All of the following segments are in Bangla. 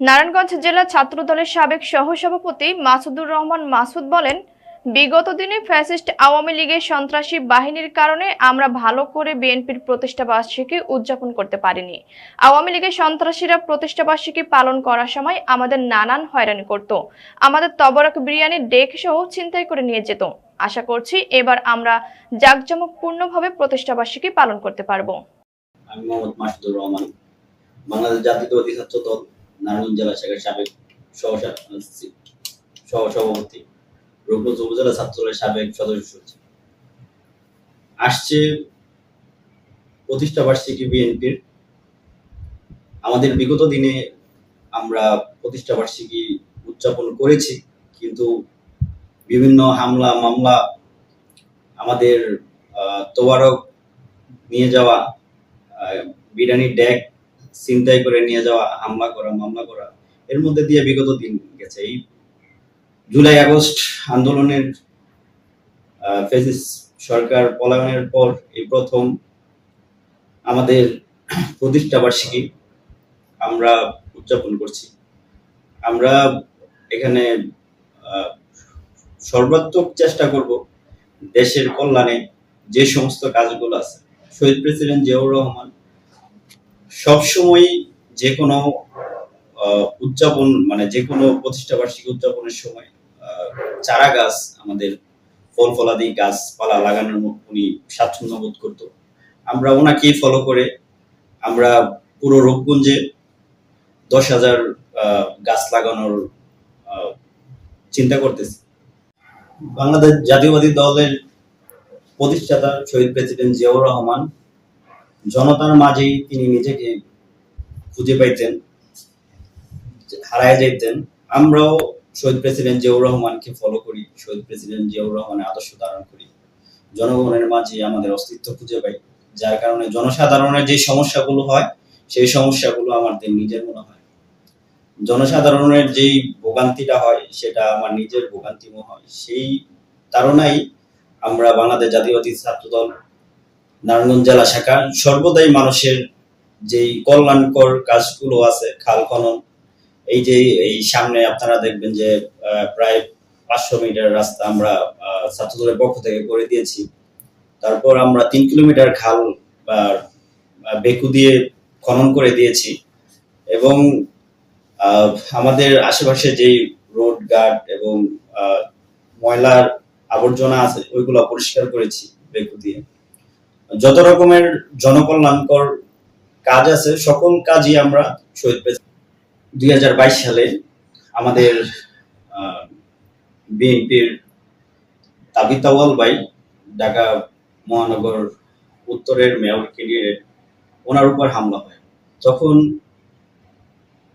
নারায়ণগঞ্জ জেলা ছাত্রদলের সাবেক সহসভাপতি মাসুদুর রহমান মাসুদ বলেন, বিগত দিনে ফ্যাসিস্ট আওয়ামী লীগের সন্ত্রাসী বাহিনীর কারণে আমরা ভালো করে বিএনপির প্রতিষ্ঠাবার্ষিকী উদযাপন করতে পারিনি। আওয়ামী লীগের সন্ত্রাসীরা প্রতিষ্ঠাবার্ষিকী পালন করার সময় আমাদের নানান হয়রানি করত। আমাদের তবরক বিরিয়ানি ডেক সহ ছিনতাই করে নিয়ে যেত। আশা করছি এবার আমরা জাঁকজমকপূর্ণভাবে প্রতিষ্ঠাবার্ষিকী পালন করতে পারব। আমি মোহাম্মদ মাসুদুর রহমান, বাংলাদেশ ছাত্র দল নারায়ণগঞ্জ জেলা শাখার সাবেক সহসা- সহসভাপতি, রূপগঞ্জ উপজেলা ছাত্রদলের সাবেক সদস্য সচিব। আসছে প্রতিষ্ঠা বার্ষিকী বিএনপির। আমাদের বিগত দিনে আমরা প্রতিষ্ঠা বার্ষিকী উদযাপন করেছি, কিন্তু বিভিন্ন হামলা, মামলা আমাদের তোয়ারক নিয়ে যাওয়া বিরিয়ানির ড্যাগ ছিনতাই করে নিয়ে যাওয়া, হামলা করা, মামলা করা, এর মধ্যে দিয়ে বিগত দিন গেছে। এই জুলাই, আগস্ট আন্দোলনের সরকার পলায়নের পর এই প্রথম আমাদের প্রতিষ্ঠা বার্ষিকী আমরা উদযাপন করছি। আমরা এখানে সর্বাত্মক চেষ্টা করব দেশের কল্যাণে যে সমস্ত কাজগুলো আছে। শহীদ প্রেসিডেন্ট জিয়াউর রহমান সবসময় যে কোনো উদযাপন মানে যে কোনো প্রতিষ্ঠা বার্ষিকী উদযাপনের সময় চারা গাছ, আমাদের ফল ফলাদি গাছপালা লাগানোর উনি স্বাচ্ছন্দ্য বোধ করতো। আমরা ওনাকেই ফলো করে আমরা পুরো রূপগঞ্জে দশ হাজার গাছ লাগানোর চিন্তা করতেছি। বাংলাদেশ জাতীয়বাদী দলের প্রতিষ্ঠাতা শহীদ প্রেসিডেন্ট জিয়াউর রহমান জনতার মাঝেই তিনি নিজেকে খুঁজে পাইতেন, হারায় যেতেন আমরাও শহীদ প্রেসিডেন্ট জিয়াউর রহমানকে ফলো করি, শহীদ প্রেসিডেন্ট জিয়াউর রহমানের আদর্শ ধারণ করি। জনগণের মাঝে আমাদের অস্তিত্ব খুঁজে পাই, যার কারণে জনসাধারণের যে সমস্যাগুলো হয়, সেই সমস্যাগুলো আমাদের নিজের মনে হয়। জনসাধারণের যেই ভোগান্তিটা হয়, সেটা আমার নিজের ভোগান্তিময় হয়। সেই তারণাই আমরা বাংলাদেশ জাতীয়বাদী ছাত্র দল নারায়ণগঞ্জ জেলা শাখা সর্বদাই মানুষের যেই কল্যাণকর কাজগুলো আছে খাল খনন এই যে এই সামনে আপনারা দেখবেন যে প্রায় পাঁচশো মিটার রাস্তা আমরা আহ, ছাত্র দলের পক্ষ থেকে করে দিয়েছি। তারপর আমরা তিন কিলোমিটার খাল বেকু দিয়ে খনন করে দিয়েছি এবং আমাদের আশেপাশে যেই রোড গার্ড এবং ময়লার আবর্জনা আছে ওইগুলো পরিষ্কার করেছি বেকু দিয়ে। যত রকমের জনকল্যাণকর কাজ আছে, সকল কাজই আমরা শহীদ দুই হাজার বাইশ সালে আমাদের বিএনপির তাবিতাওয়াল বাই ঢাকা মহানগর উত্তরের মেয়র ক্যান্ডিডেট, ওনার উপর হামলা হয়। তখন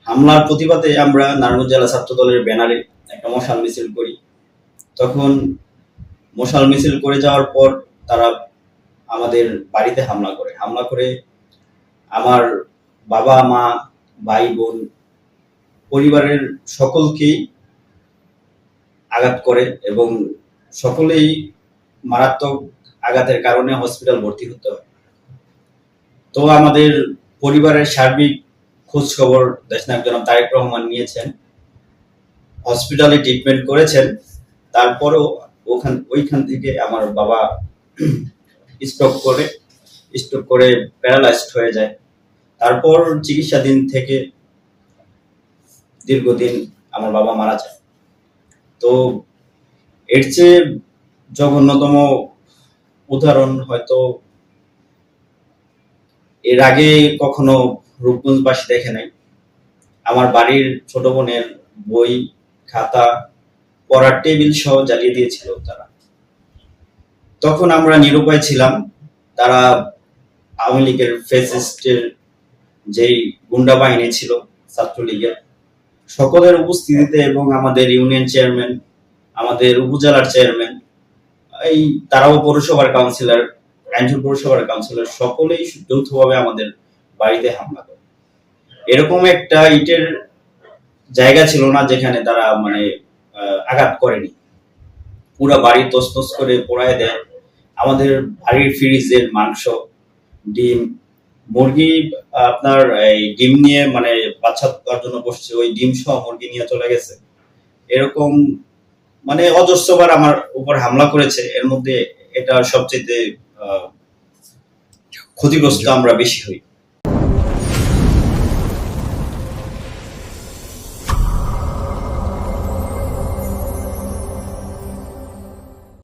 হামলার প্রতিবাদে আমরা নারায়ণগঞ্জ জেলা ছাত্র দলের ব্যানারে একটা মশাল মিছিল করি। তখন মশাল মিছিল করে যাওয়ার পর তারা আমাদের বাড়িতে হামলা করে। হামলা করে আমার বাবা, মা, ভাই, বোন, পরিবারের সকলকেই আঘাত করে এবং সকলেই মারাত্মক আঘাতের কারণে হসপিটাল ভর্তি হতে হয়। তো আমাদের পরিবারের সার্বিক খোঁজ খবর দেশনায়ক জনাব তারেক রহমান নিয়েছেন। হসপিটালে ট্রিটমেন্ট করেছেন। তারপরেও ওখান ওইখান থেকে আমার বাবা স্ট্রোক করে স্ট্রোক করে প্যারালাইজড হয়ে যায়। তারপর চিকিৎসাধীন থেকে দীর্ঘদিন আমার বাবা মারা যায়। তো এর চেয়ে জঘন্যতম উদাহরণ হয়তো এর আগে কখনো রূপগঞ্জবাসী দেখে নাই। আমার বাড়ির ছোট বোনের বই, খাতা, পড়ার টেবিল সহ জ্বালিয়ে দিয়েছিল তারা। তখন আমরা নিরুপায় ছিলাম। তারা আওয়ামী লীগের ফেসিস্টের যেই গুন্ডা বাহিনী ছিল, ছাত্রলীগের, সকলের উপস্থিতিতে এবং আমাদের ইউনিয়ন চেয়ারম্যান আমাদের উপজেলার চেয়ারম্যান এই তারাও পৌরসভার কাউন্সিলর আইনজুর পৌরসভার কাউন্সিলর সকলেই যৌথভাবে আমাদের বাড়িতে হামলা করে। এরকম একটা ইটের জায়গা ছিল না যেখানে তারা মানে আঘাত করেনি। পুরা বাড়ি তসতস করে পোড়ায় দেয়। আমাদের বাড়ির ফ্রিজের মাংস, ডিম, মুরগি, আপনার এই ডিম নিয়ে মানে বাচ্চা করার জন্য বসছে, ওই ডিম সহ মুরগি নিয়ে চলে গেছে। এরকম মানে অজস্রবার আমার উপর হামলা করেছে। এর মধ্যে এটা সবচেয়ে ক্ষতিগ্রস্ত আমরা বেশি হই।